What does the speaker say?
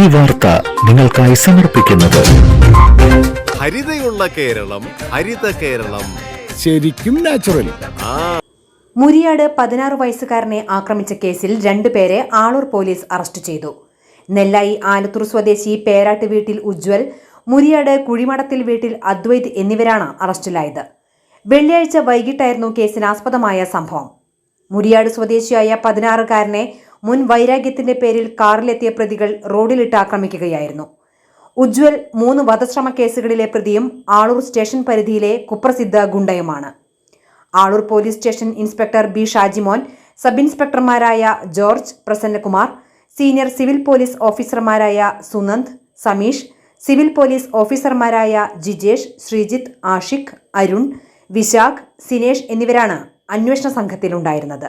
ഈ വാർത്ത നിങ്ങൾക്കായി സമർപ്പിക്കുന്നത്. ഹരിതയുള്ള കേരളം ഹരിത കേരളം. ശരിക്കും നാച്ചുറൽ മുരിയാട് പതിനാറ് വയസ്സുകാരനെ ആക്രമിച്ച കേസിൽ രണ്ടുപേരെ ആളൂർ പോലീസ് അറസ്റ്റ് ചെയ്തു. നെല്ലായി ആലത്തൂർ സ്വദേശി പേരാട്ട് വീട്ടിൽ ഉജ്വൽ മുരിയാട് കുഴിമടത്തിൽ വീട്ടിൽ അദ്വൈത് എന്നിവരാണ് അറസ്റ്റിലായത്. വെള്ളിയാഴ്ച വൈകിട്ടായിരുന്നു കേസിനാസ്പദമായ സംഭവം. മുരിയാട് സ്വദേശിയായ പതിനാറുകാരനെ മുൻ വൈരാഗ്യത്തിന്റെ പേരിൽ കാറിലെത്തിയ പ്രതികൾ റോഡിലിട്ട് ആക്രമിക്കുകയായിരുന്നു. ഉജ്വൽ മൂന്ന് വധശ്രമ കേസുകളിലെ പ്രതിയും ആളൂർ സ്റ്റേഷൻ പരിധിയിലെ കുപ്രസിദ്ധ ഗുണ്ടയുമാണ്. Aloor police station inspector B Shajimon sub ഇൻസ്പെക്ടർമാരായ George Prasannakumar senior civil police ഓഫീസർമാരായ സുനന്ദ് സമീഷ് സിവിൽ പോലീസ് ഓഫീസർമാരായ ജിജേഷ് ശ്രീജിത്ത് ആഷിഖ് അരുൺ വിശാഖ് സിനേഷ് എന്നിവരാണ് അന്വേഷണ സംഘത്തിലുണ്ടായിരുന്നത്.